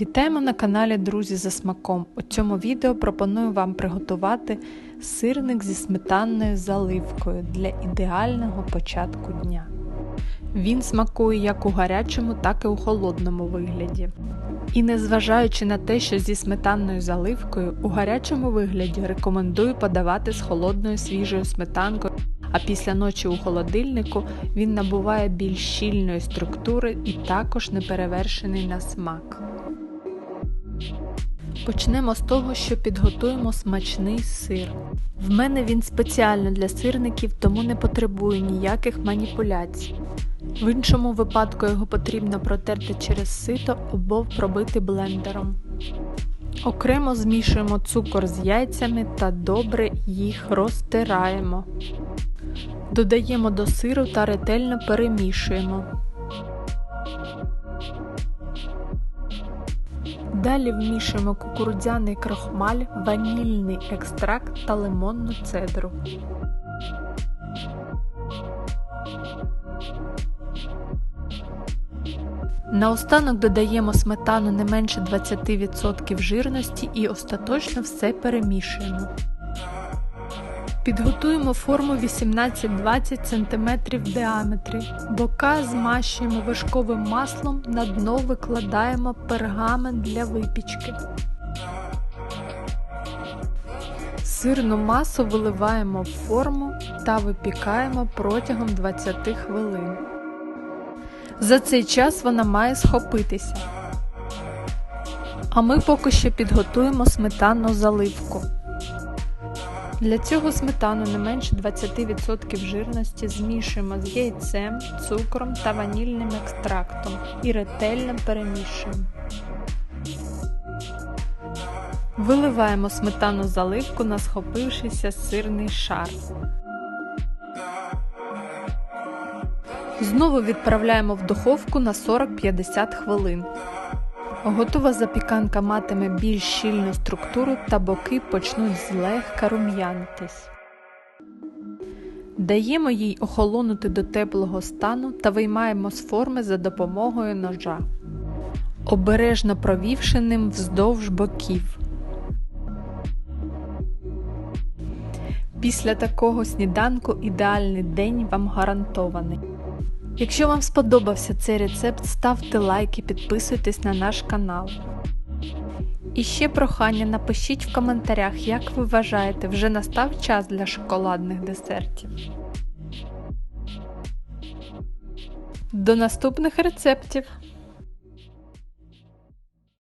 Вітаємо на каналі Друзі за смаком. У цьому відео пропоную вам приготувати сирник зі сметанною заливкою для ідеального початку дня. Він смакує як у гарячому, так і у холодному вигляді. І незважаючи на те, що зі сметанною заливкою, у гарячому вигляді рекомендую подавати з холодною свіжою сметанкою, а після ночі у холодильнику він набуває більш щільної структури і також неперевершений на смак. Почнемо з того, що підготуємо смачний сир. В мене він спеціально для сирників, тому не потребує ніяких маніпуляцій. В іншому випадку його потрібно протерти через сито або пробити блендером. Окремо змішуємо цукор з яйцями та добре їх розтираємо. Додаємо до сиру та ретельно перемішуємо. Далі вмішуємо кукурудзяний крохмаль, ванільний екстракт та лимонну цедру. Наостанок додаємо сметану не менше 20% жирності і остаточно все перемішуємо. Підготуємо форму 18-20 см в діаметрі. Бока змащуємо вершковим маслом, на дно викладаємо пергамент для випічки. Сирну масу виливаємо в форму та випікаємо протягом 20 хвилин. За цей час вона має схопитися. А ми поки що підготуємо сметанну заливку. Для цього сметану не менше 20% жирності змішуємо з яйцем, цукром та ванільним екстрактом і ретельно перемішуємо. Виливаємо сметану заливку на схопившийся сирний шар. Знову відправляємо в духовку на 40-50 хвилин. Готова запіканка матиме більш щільну структуру та боки почнуть злегка рум'янитись. Даємо їй охолонути до теплого стану та виймаємо з форми за допомогою ножа, обережно провівши ним вздовж боків. Після такого сніданку ідеальний день вам гарантований. Якщо вам сподобався цей рецепт, ставте лайк і підписуйтесь на наш канал. І ще прохання напишіть в коментарях, як ви вважаєте, вже настав час для шоколадних десертів. До наступних рецептів!